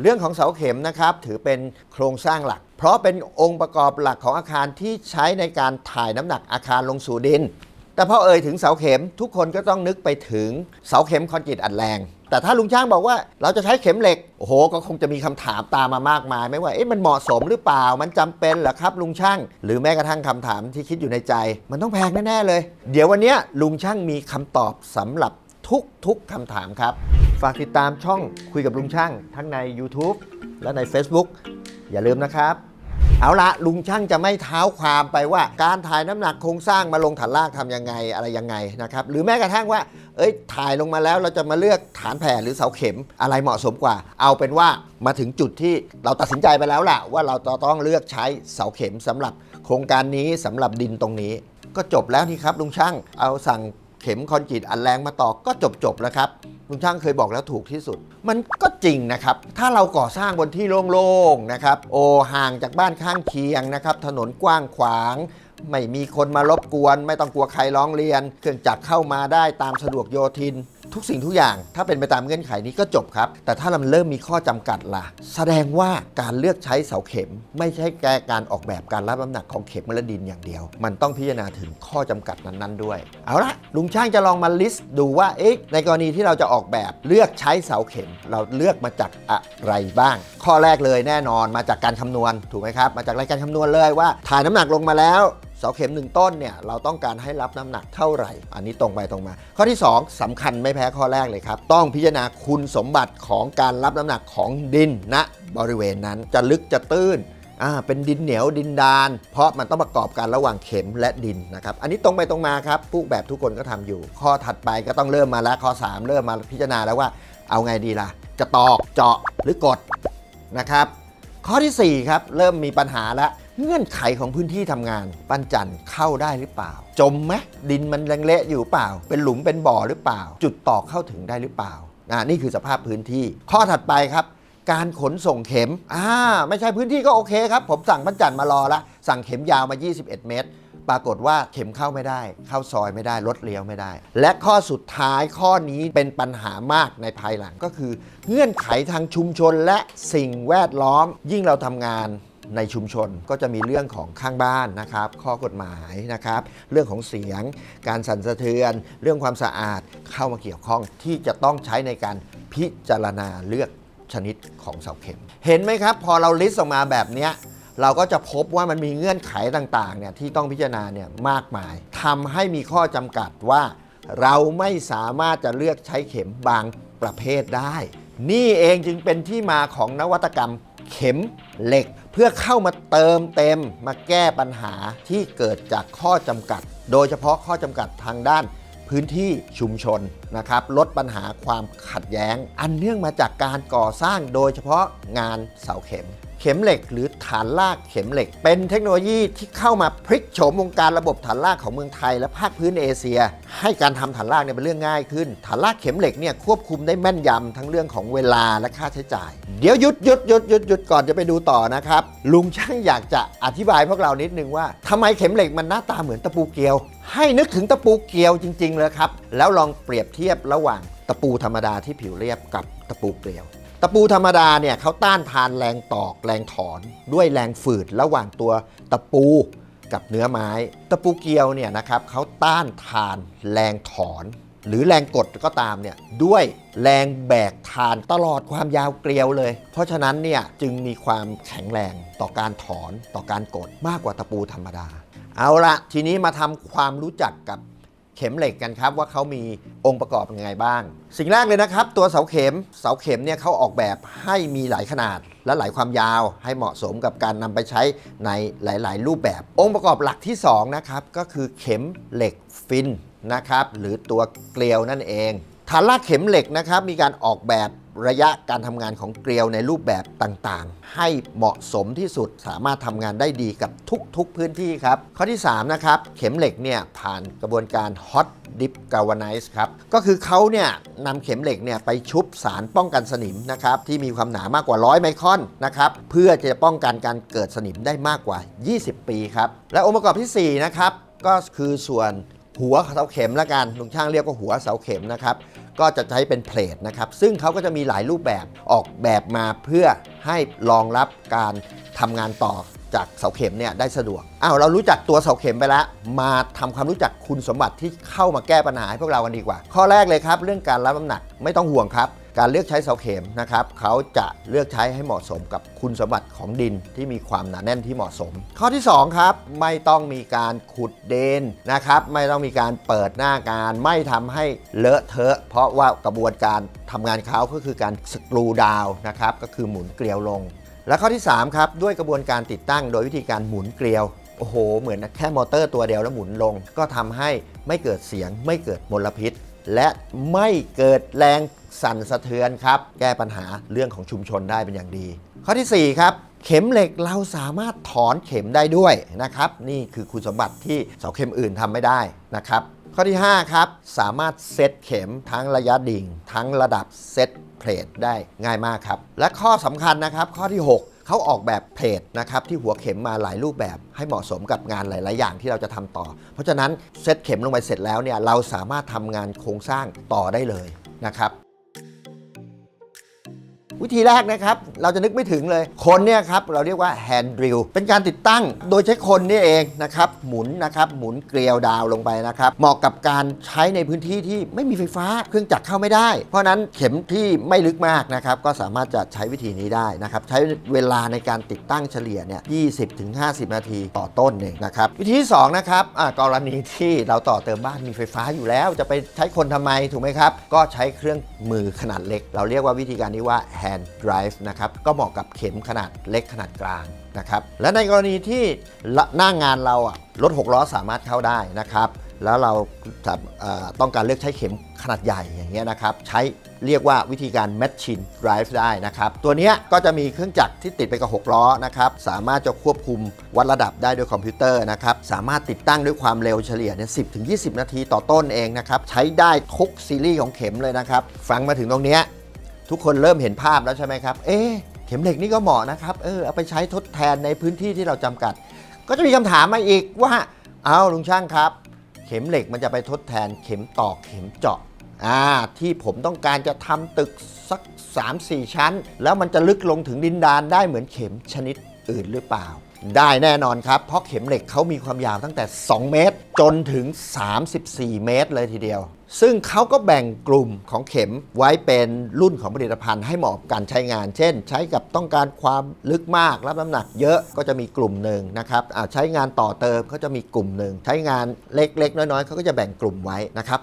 เรื่องของเสาเข็มนะครับถือเป็นโครงสร้างหลัก เพราะเป็นองค์ประกอบหลักของอาคารที่ใช้ในการถ่ายน้ำหนักอาคารลงสู่ดิน แต่พอเอ่ยถึงเสาเข็มทุกคนก็ต้องนึกไปถึงเสาเข็มคอนกรีตอัดแรง แต่ถ้าลุงช่างบอกว่าเราจะใช้เข็มเหล็กโอ้โหก็คงจะมีคำถามตามมามากมาย ไม่ว่าเอ๊ะมันเหมาะสมหรือเปล่ามันจำเป็นหรอครับ ลุงช่าง หรือแม้กระทั่งคำถามที่คิดอยู่ในใจ มันต้องแพงแน่ๆเลย เดี๋ยววันนี้ลุงช่างมีคำตอบสำหรับทุกๆคำถามครับ ฝากติดตามช่องคุยกับลุงช่าง ทั้งใน YouTube และใน Facebook อย่าลืมนะครับ เอาละลุงช่างจะไม่เท้าความไปว่า การถ่ายน้ำหนักโครงสร้างมาลงฐานรากทำยังไงอะไรยังไงนะครับ หรือแม้กระทั่งว่า เอ้ยถ่ายลงมาแล้วเราจะมาเลือกฐานแผ่หรือเสาเข็มอะไรเหมาะสมกว่า เอาเป็นว่ามาถึงจุดที่เราตัดสินใจไปแล้วล่ะ ว่าเราจะต้องเลือกใช้เสาเข็มสำหรับโครงการนี้สำหรับดินตรงนี้ ก็จบแล้วนี่ครับลุงช่างเอาสั่ง เข็มคอนกรีตอันแรงมาต่อก็จบจบแล้วครับคุณช่างเคยบอกแล้วถูกที่สุด มันก็จริงนะครับ ถ้าเราก่อสร้างบนที่โล่งๆนะครับ โอห่างจากบ้านข้างเคียงนะครับ ถนนกว้างขวาง ไม่มีคนมารบกวน ไม่ต้องกลัวใครร้องเรียน เครื่องจักรเข้ามาได้ตามสะดวกโยทิน ทุกสิ่งทุกอย่าง ถ้าเป็นไปตามเงื่อนไขนี้ก็จบครับ แต่ถ้ามันเริ่มมีข้อจำกัดล่ะ แสดงว่าการเลือกใช้เสาเข็ม ไม่ใช่แค่การออกแบบการรับน้ำหนักของเข็มและดินอย่างเดียว มันต้องพิจารณาถึงข้อจำกัดนั้นๆด้วย เอาละลุงช่างจะลองมาลิสต์ดูว่าเอ๊ะในกรณีที่เราจะออกแบบเลือกใช้เสาเข็ม เราเลือกมาจากอะไรบ้าง ข้อแรกเลยแน่นอนมาจากการคำนวณถูกไหมครับมาจากรายการคำนวณเลยว่าถ่ายน้ำหนักลงมาแล้ว เสาเข็มหนึ่งต้นเนี่ยเราต้องการให้รับน้ำหนักเท่าไหร่ อันนี้ตรงไปตรงมา ข้อที่ 2สำคัญไม่แพ้ข้อแรกเลยครับ ต้องพิจารณาคุณสมบัติของการรับน้ำหนักของดินณบริเวณนั้นจะลึกจะตื้นเป็นดินเหนียวดินดาน เพราะมันต้องประกอบกันระหว่างเข็มและดินนะครับ อันนี้ตรงไปตรงมาครับ ผู้แบบทุกคนก็ทำอยู่ ข้อถัดไปก็ต้องเริ่มมาแล้วข้อ 3 เริ่มมาพิจารณาแล้วว่าเอาไงดีล่ะ จะตอกเจาะหรือกดนะครับ ข้อทีสี่4 ครับ เริ่มมีปัญหาแล้ว เงื่อนไขของพื้นที่ทำงาน ปั้นจันเข้าได้หรือเปล่า จมไหมดินมันเละๆอยู่เปล่า เป็นหลุมเป็นบ่อหรือเปล่า จุดต่อเข้าถึงได้หรือเปล่าอ่านี่คือสภาพพื้นที่ ข้อถัดไปครับ การขนส่งเข็มอ่าไม่ใช่พื้นที่ก็โอเคครับ ผมสั่งปั้นจันมารอละสั่งเข็มยาวมา 21 เมตร ปรากฏว่าเข็มเข้าไม่ได้ เข้าซอยไม่ได้รถเลี้ยวไม่ได้ และข้อสุดท้ายข้อนี้เป็นปัญหามากในภายหลังก็คือ เงื่อนไขทางชุมชนและสิ่งแวดล้อมยิ่งเราทำงาน ในชุมชนก็จะมีเรื่องของข้างบ้านนะครับ ข้อกฎหมายนะครับ เรื่องของเสียง การสั่นสะเทือน เรื่องความสะอาดเข้ามาเกี่ยวข้องที่จะต้องใช้ในการพิจารณาเลือกชนิดของเสาเข็ม เห็นไหมครับ พอเราลิสต์ออกมาแบบนี้เราก็จะพบว่ามันมีเงื่อนไขต่างๆเนี่ยที่ต้องพิจารณาเนี่ยมากมายทำให้มีข้อจำกัดว่า เราไม่สามารถจะเลือกใช้เข็มบางประเภทได้ นี่เองจึงเป็นที่มาของนวัตกรรม เข็มเหล็ก เพื่อเข้ามาเติมเต็มมาแก้ปัญหาที่เกิดจากข้อจำกัด โดยเฉพาะข้อจำกัดทางด้านพื้นที่ชุมชนนะครับลดปัญหาความขัดแย้ง อันเนื่องมาจากการก่อสร้างโดยเฉพาะงานเสาเข็ม เข็มเหล็กหรือฐานลากเข็มเหล็ก เป็นเทคโนโลยีที่เข้ามาพลิกโฉมวงการระบบฐานลากของเมืองไทยและภาคพื้นเอเชีย ให้การทำฐานลากเนี่ยเป็นเรื่องง่ายขึ้น ฐานลากเข็มเหล็กเนี่ยควบคุมได้แม่นยำทั้งเรื่องของเวลาและค่าใช้จ่าย เดี๋ยวหยุดหยุดหยุดหยุดหยุดก่อนจะไปดูต่อนะครับลุงช่างอยากจะอธิบายพวกเรานิดนึงว่าทำไมเข็มเหล็กมันหน้าตาเหมือนตะปูเกลียว ให้นึกถึงตะปูเกลียวจริง ๆ เลยครับแล้วลองเปรียบเทียบระหว่างตะปูธรรมดาที่ผิวเรียบกับตะปูเกลียว ตะปูธรรมดาเนี่ยเขาต้านทานแรงตอกแรงถอนด้วยแรงฝืดระหว่างตัวตะปูกับเนื้อไม้ ตะปูเกลียวเนี่ยนะครับเขาต้านทานแรงถอน หรือแรงกดก็ตามเนี่ยด้วยแรงแบกทานตลอดความยาวเกลียวเลย เพราะฉะนั้นเนี่ยจึงมีความแข็งแรงต่อการถอนต่อการกดมากกว่าตะปูธรรมดา เอาละทีนี้มาทำความรู้จักกับ เข็มเหล็กกันครับว่าเขามีองค์ประกอบยังไงบ้าง สิ่งแรกเลยนะครับ ตัวเสาเข็มเสาเข็มเนี่ยเขาออกแบบให้มีหลายขนาดและหลายความยาวให้เหมาะสมกับการนำไปใช้ในหลาย ๆ รูปแบบ องค์ประกอบหลักที่2นะครับก็คือเข็มเหล็กฟินนะครับหรือตัวเกลียวนั่นเอง ฐานลากเข็มเหล็กนะครับมีการออกแบบระยะการทำงานของเกลียวในรูปแบบต่างๆ ให้เหมาะสมที่สุดสามารถทำงานได้ดีกับทุกๆพื้นที่ครับ ข้อที่ 3 นะครับ เข็มเหล็กเนี่ยผ่านกระบวนการ hot dip galvanize ครับ ก็คือเขาเนี่ยนำเข็มเหล็กเนี่ยไปชุบสารป้องกันสนิมนะครับ ที่มีความหนามากกว่า 100 ไมครอนนะครับ เพื่อจะป้องกันการเกิดสนิมได้มากกว่า 20 ปีครับ และองค์ประกอบทีสี่4 นะครับก็คือส่วน หัวเสาเข็มละกันลุงช่างเรียกว่าหัวเสาเข็มนะครับ ก็จะใช้เป็นเพลทนะครับ ซึ่งเขาก็จะมีหลายรูปแบบออกแบบมาเพื่อให้รองรับการทำงานต่อจากเสาเข็มเนี่ยได้สะดวก อ้าวเรารู้จักตัวเสาเข็มไปแล้ว มาทำความรู้จักคุณสมบัติที่เข้ามาแก้ปัญหาให้พวกเรากันดีกว่า ข้อแรกเลยครับ เรื่องการรับน้ำหนักไม่ต้องห่วงครับ การเลือกใช้เสาเข็มนะครับเขาจะเลือกใช้ให้เหมาะสมกับคุณสมบัติของดินที่มีความหนาแน่นที่เหมาะสม ข้อที่2ครับไม่ต้องมีการขุดเดนนะครับไม่ต้องมีการเปิดหน้างานไม่ทำให้เลอะเทอะ เพราะว่ากระบวนการทำงานเขาก็คือการสกรูดาวนะครับก็คือหมุนเกลียวลง และข้อที่3ครับด้วยกระบวนการติดตั้งโดยวิธีการหมุนเกลียวโอ้โห เหมือนแค่มอเตอร์ตัวเดียวแล้วหมุนลง ก็ทำให้ไม่เกิดเสียงไม่เกิดมลพิษ และไม่เกิดแรง สั่นสะเทือนครับ แก้ปัญหาเรื่องของชุมชนได้เป็นอย่างดี ข้อทีสี่ 4 ครับเข็มเหล็กเราสามารถถอนเข็มได้ด้วยนะครับ นี่คือคุณสมบัติที่เสาเข็มอื่นทำไม่ได้นะครับ ข้อที่ 5 ครับ สามารถเซตเข็มทั้งระยะดิ่ง ทั้งระดับเซตเพลทได้ง่ายมากครับ และข้อสำคัญนะครับ ข้อที่ 6เขาออกแบบเพลทนะครับที่หัวเข็มมาหลายรูปแบบให้เหมาะสมกับงานหลาย ๆ อย่างที่เราจะทำต่อ เพราะฉะนั้นเซตเข็มลงไปเสร็จแล้วเนี่ยเราสามารถทำงานโครงสร้างต่อได้เลยนะครับ วิธีแรกนะครับ เราจะนึกไม่ถึงเลย คนเนี่ยครับ เราเรียกว่า hand drill เป็นการติดตั้งโดยใช้คนนี่เองนะครับ หมุนนะครับ หมุนเกลียวดาวลงไปนะครับ เหมาะกับการใช้ในพื้นที่ที่ไม่มีไฟฟ้า เครื่องจักรเข้าไม่ได้ เพราะฉะนั้นเข็มที่ไม่ลึกมากนะครับ ก็สามารถจะใช้วิธีนี้ได้นะครับ ใช้เวลาในการติดตั้งเฉลี่ยเนี่ย 20-50 นาทีต่อต้นเองนะครับ วิธีที่สองนะครับกรณีที่เราต่อเติมบ้านมีไฟฟ้าอยู่แล้ว จะไปใช้คนทำไมถูกไหมครับ ก็ใช้เครื่องมือขนาดเล็ก เราเรียกว่าวิธีการนี้ว่า and drive นะครับก็เหมาะกับเข็มขนาดเล็กขนาดกลางนะครับและในกรณีที่หน้างานเราอะรถ 6 ล้อสามารถเข้าได้นะครับ แล้วเราต้องการเลือกใช้เข็มขนาดใหญ่อย่างเงี้ยนะครับ ใช้เรียกว่าวิธีการ machine drive ได้นะครับ ตัวเนี้ยก็จะมีเครื่องจักรที่ติดไปกับ 6 ล้อนะครับ สามารถจะควบคุมวัดระดับได้ด้วยคอมพิวเตอร์นะครับ สามารถติดตั้งด้วยความเร็วเฉลี่ยเนี่ย10-20 นาทีต่อต้นเองนะครับ ใช้ได้ทุกซีรีส์ของเข็มเลยนะครับ ฟังมาถึงตรงเนี้ย ทุกคนเริ่มเห็นภาพแล้วใช่ไหมครับ เอ๊ะเข็มเหล็กนี่ก็เหมาะนะครับ เออเอาไปใช้ทดแทนในพื้นที่ที่เราจำกัด ก็จะมีคำถามมาอีกว่า เอาลุงช่างครับ เข็มเหล็กมันจะไปทดแทนเข็มตอกเข็มเจาะอ่าที่ผมต้องการจะทำตึกสัก 3-4 ชั้น แล้วมันจะลึกลงถึงดินดานได้เหมือนเข็มชนิดอื่นหรือเปล่า ได้แน่นอนครับ เพราะเข็มเหล็กเขามีความยาวตั้งแต่ 2 เมตร จนถึง 34 เมตรเลยทีเดียว ซึ่งเขาก็แบ่งกลุ่มของเข็มไว้เป็นรุ่นของผลิตภัณฑ์ให้เหมาะกับการใช้งาน เช่น ใช้กับต้องการความลึกมากรับน้ำหนักเยอะก็จะมีกลุ่มหนึ่งนะครับใช้งานต่อเติมเขาจะมีกลุ่มหนึ่งใช้งานเล็กๆ น้อยๆเขาก็จะแบ่งกลุ่มไว้นะครับ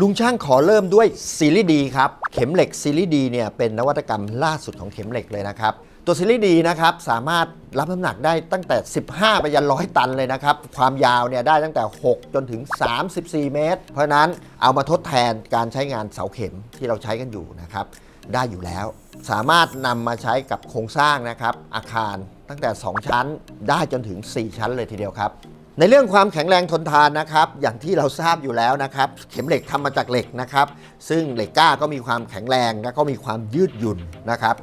ลุงช่างขอเริ่มด้วยซีรีส์ดีครับ เข็มเหล็กซีรีส์ดีเนี่ยเป็นนวัตกรรมล่าสุดของเข็มเหล็กเลยนะครับ ตัวซีรีส์ดีนะครับ สามารถรับน้ำหนักได้ตั้งแต่ 15 ไปยันร้อยตันเลยนะครับ ความยาวเนี่ยได้ตั้งแต่ 6 จนถึง 34 เมตร เพราะนั้นเอามาทดแทนการใช้งานเสาเข็มที่เราใช้กันอยู่นะครับ ได้อยู่แล้ว สามารถนำมาใช้กับโครงสร้างนะครับ อาคารตั้งแต่ 2 ชั้นได้จนถึง 4 ชั้นเลยทีเดียวครับในเรื่องความแข็งแรงทนทานนะครับ อย่างที่เราทราบอยู่แล้วนะครับ เข็มเหล็กทำมาจากเหล็กนะครับ ซึ่งเหล็กกล้าก็มีความแข็งแรงและก็มีความยืดหยุ่นนะครับ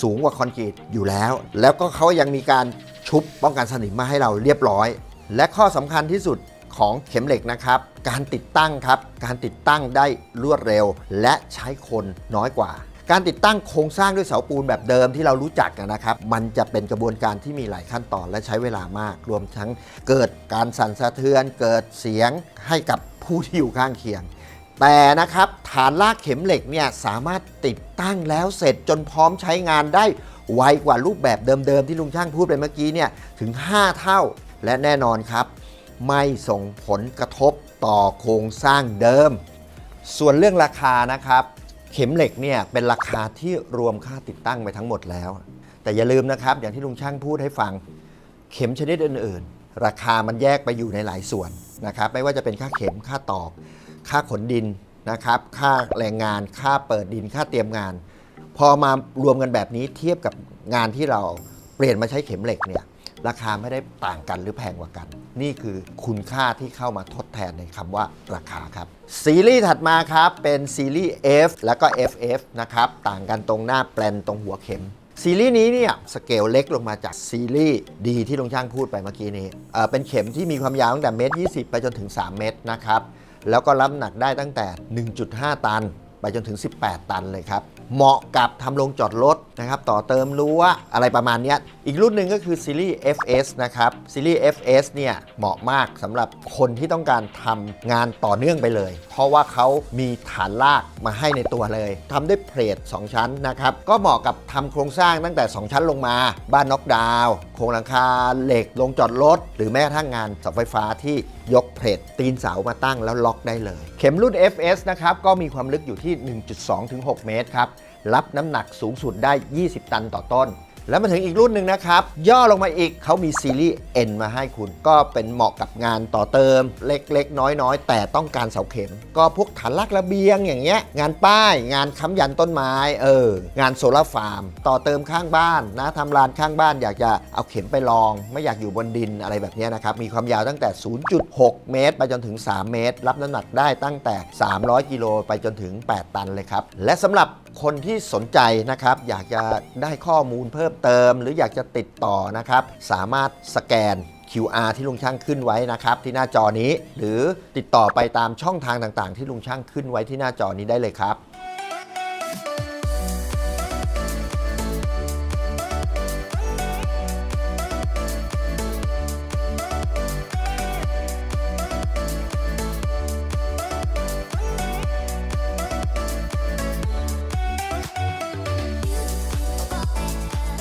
สูงกว่าคอนกรีตอยู่แล้ว แล้วก็เขายังมีการชุบป้องกันสนิมมาให้เราเรียบร้อย และข้อสำคัญที่สุดของเข็มเหล็กนะครับ การติดตั้งครับ การติดตั้งได้รวดเร็ว และใช้คนน้อยกว่า การติดตั้งโครงสร้างด้วยเสาปูนแบบเดิมที่เรารู้จักกันนะครับ มันจะเป็นกระบวนการที่มีหลายขั้นตอนและใช้เวลามาก รวมทั้งเกิดการสั่นสะเทือน เกิดเสียงให้กับผู้ที่อยู่ข้างเคียง แต่นะครับฐานลากเข็มเหล็กเนี่ยสามารถติดตั้งแล้วเสร็จจนพร้อมใช้งานได้ไวกว่ารูปแบบเดิมๆ ที่ลุงช่างพูดไปเมื่อกี้เนี่ยถึง 5 เท่าและแน่นอนครับ ไม่ส่งผลกระทบต่อโครงสร้างเดิม ส่วนเรื่องราคานะครับ เข็มเหล็กเนี่ยเป็นราคาที่รวมค่าติดตั้งไปทั้งหมดแล้ว แต่อย่าลืมนะครับ อย่างที่ลุงช่างพูดให้ฟัง เข็มชนิดอื่น ๆ ราคามันแยกไปอยู่ในหลายส่วนนะครับไม่ว่าจะเป็นค่าเข็มค่าตอก ค่าขนดินนะครับ ค่าแรงงาน ค่าเปิดดิน ค่าเตรียมงาน พอมารวมกันแบบนี้เทียบกับงานที่เราเปลี่ยนมาใช้เข็มเหล็กเนี่ยราคาไม่ได้ต่างกันหรือแพงกว่ากัน นี่คือคุณค่าที่เข้ามาทดแทนในคำว่าราคาครับ ซีรีส์ถัดมาครับ เป็นซีรีส์ F แล้วก็ FF นะครับ ต่างกันตรงหน้าแปลนตรงหัวเข็ม ซีรีส์นี้เนี่ยสเกลเล็กลงมาจากซีรีส์ดีที่ลุงช่างพูดไปเมื่อกี้นี้เเป็นเข็มที่มีความยาวตั้งแต่เมตรยีไปจนถึง 3 เมตรนะครับ แล้วก็รับหนักได้ตั้งแต่ 1.5 ตัน ไปจนถึง 18 ตันเลยครับ เหมาะกับทำโรงจอดรถนะครับ ต่อเติมรั้วอะไรประมาณนี้ อีกรุ่นหนึ่งก็คือซีรีส์ FS นะครับ ซีรีส์ FS เนี่ย เหมาะมากสำหรับคนที่ต้องการทำงานต่อเนื่องไปเลย เพราะว่าเขามีฐานลากมาให้ในตัวเลย ทำด้วยเพลท2ชั้นนะครับ ก็เหมาะกับทำโครงสร้างตั้งแต่ 2 ชั้นลงมา บ้านน็อกดาวน์ โครงหลังคาเหล็กลงจอดรถ หรือแม้กระทั่งงานเสาไฟฟ้าที่ ยกเพลทตีนเสามาตั้งแล้วล็อกได้เลย เข็มรุ่น FS นะครับก็มีความลึกอยู่ที่ 1.2-6 เมตรครับรับน้ำหนักสูงสุดได้ 20 ตันต่อต้น แล้วมาถึงอีกรุ่นหนึ่งนะครับ ย่อลงมาอีกเขามีซีรีส์ N มาให้คุณ ก็เป็นเหมาะกับงานต่อเติม เล็กๆ น้อยๆ แต่ต้องการเสาเข็ม ก็พวกฐานลากระเบียงอย่างเงี้ยงานป้ายงานค้ำยันต้นไม้เอองานโซลาร์ฟาร์ม ต่อเติมข้างบ้านนะทำลานข้างบ้านอยากจะเอาเข็มไปลอง ไม่อยากอยู่บนดินอะไรแบบเนี้ยนะครับมีความยาวตั้งแต่ 0.6 เมตร ไปจนถึง 3 เมตร รับน้ำหนักได้ตั้งแต่ 300 กิโลไปจนถึง 8 ตันเลยครับและสำหรับ คนที่สนใจนะครับ อยากจะได้ข้อมูลเพิ่มเติม หรืออยากจะติดต่อนะครับ สามารถสแกน QR ที่ลุงช่างขึ้นไว้นะครับ ที่หน้าจอนี้ หรือติดต่อไปตามช่องทางต่างๆ ที่ลุงช่างขึ้นไว้ที่หน้าจอนี้ได้เลยครับ